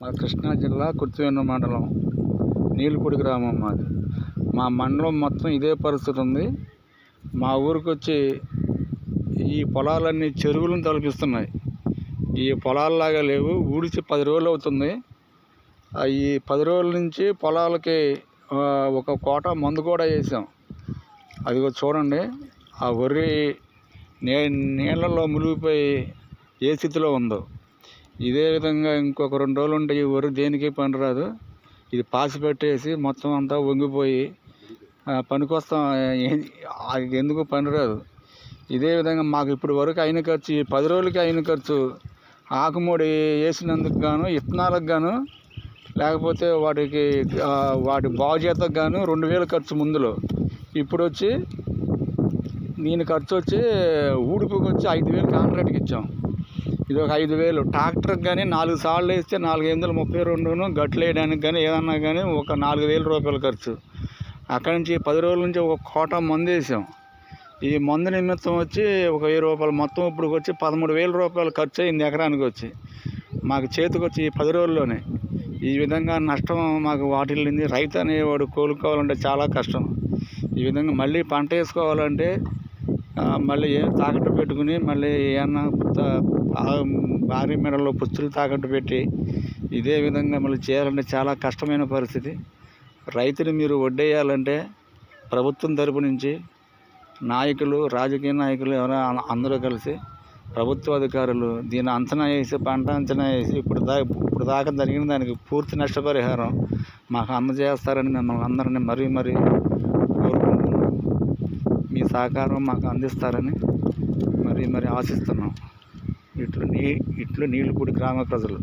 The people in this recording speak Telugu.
మా కృష్ణా జిల్లా కుర్తివేను మండలం నీలిపూడి గ్రామం మాది. మా మండలం మొత్తం ఇదే పరిస్థితి ఉంది. మా ఊరికి వచ్చి ఈ పొలాలన్నీ చెరువులను తలపిస్తున్నాయి. ఈ పొలాల్లాగా లేవు. ఊడిచి పది రోజులు అవుతుంది. ఈ పది రోజుల నుంచి పొలాలకి ఒక కోట మందు కూడా వేసాం. అదిగో చూడండి. ఆ వరి నీ నీళ్ళల్లో మునిగిపోయి ఏ స్థితిలో ఉందో. ఇదే విధంగా ఇంకొక రెండు రోజులు ఉంటే ఈ వరి దేనికి పనిరాదు ఇది పాసి పెట్టేసి మొత్తం అంతా వంగిపోయి పనికొస్తాం. ఏ- అది ఎందుకు ఇదే విధంగా మాకు ఇప్పుడు వరకు అయిన ఖర్చు ఈ పది రోజులకి అయిన ఖర్చు ఆకుమూడి వేసినందుకు గాను ఇత్తనాలకు గాను లేకపోతే వాటికి వాటి బాగు చేతకు గాను రెండు వేలు ఖర్చు ముందులో. ఇప్పుడు వచ్చి దీని ఖర్చు వచ్చి ఊడుపుకి వచ్చి ఐదు వేలు కాంట్రాక్ట్కి ఇచ్చాం. ఇది ఒక ఐదు వేలు. ట్రాక్టర్కి కానీ నాలుగు సార్లు వేస్తే నాలుగు వందల ముప్పై రెండును గట్లు వేయడానికి కానీ ఏదన్నా కానీ ఒక నాలుగు వేల రూపాయల ఖర్చు. అక్కడి నుంచి పది రోజుల నుంచి ఒక కోట మందు వేసాం. ఈ మందు నిమిత్తం వచ్చి ఒక వెయ్యి రూపాయలు మొత్తం ఇప్పుడు వచ్చి పదమూడు వేల రూపాయలు ఖర్చు అయింది ఎకరానికి వచ్చి మాకు చేతికి వచ్చి ఈ పది రోజుల్లోనే. ఈ విధంగా నష్టం మాకు వాటిల్లింది రైతు అనేవాడు కోలుకోవాలంటే చాలా కష్టం. ఈ విధంగా మళ్ళీ పంట వేసుకోవాలంటే మళ్ళీ ఏం తాకట్టు పెట్టుకుని మళ్ళీ ఏమన్నా భారీ మెడలో పుస్తులు తాకట్టు పెట్టి ఇదే విధంగా మళ్ళీ చేయాలంటే చాలా కష్టమైన పరిస్థితి. రైతుని మీరు వడ్డేయాలంటే ప్రభుత్వం తరపు నుంచి నాయకులు రాజకీయ నాయకులు ఎవరైనా అందరూ కలిసి ప్రభుత్వ అధికారులు దీన్ని అంచనా వేసి పంట అంచనా వేసి ఇప్పుడు దా ఇప్పుడు దాకా జరిగిన దానికి పూర్తి నష్టపరిహారం మాకు అందజేస్తారని మిమ్మల్ని అందరినీ మరీ మరీ మీ సహకారం మాకు అందిస్తారని మరి మరి ఆశిస్తున్నాం. ఇట్లు నీ ఇట్లు నీళ్ళపూడి గ్రామ ప్రజలు.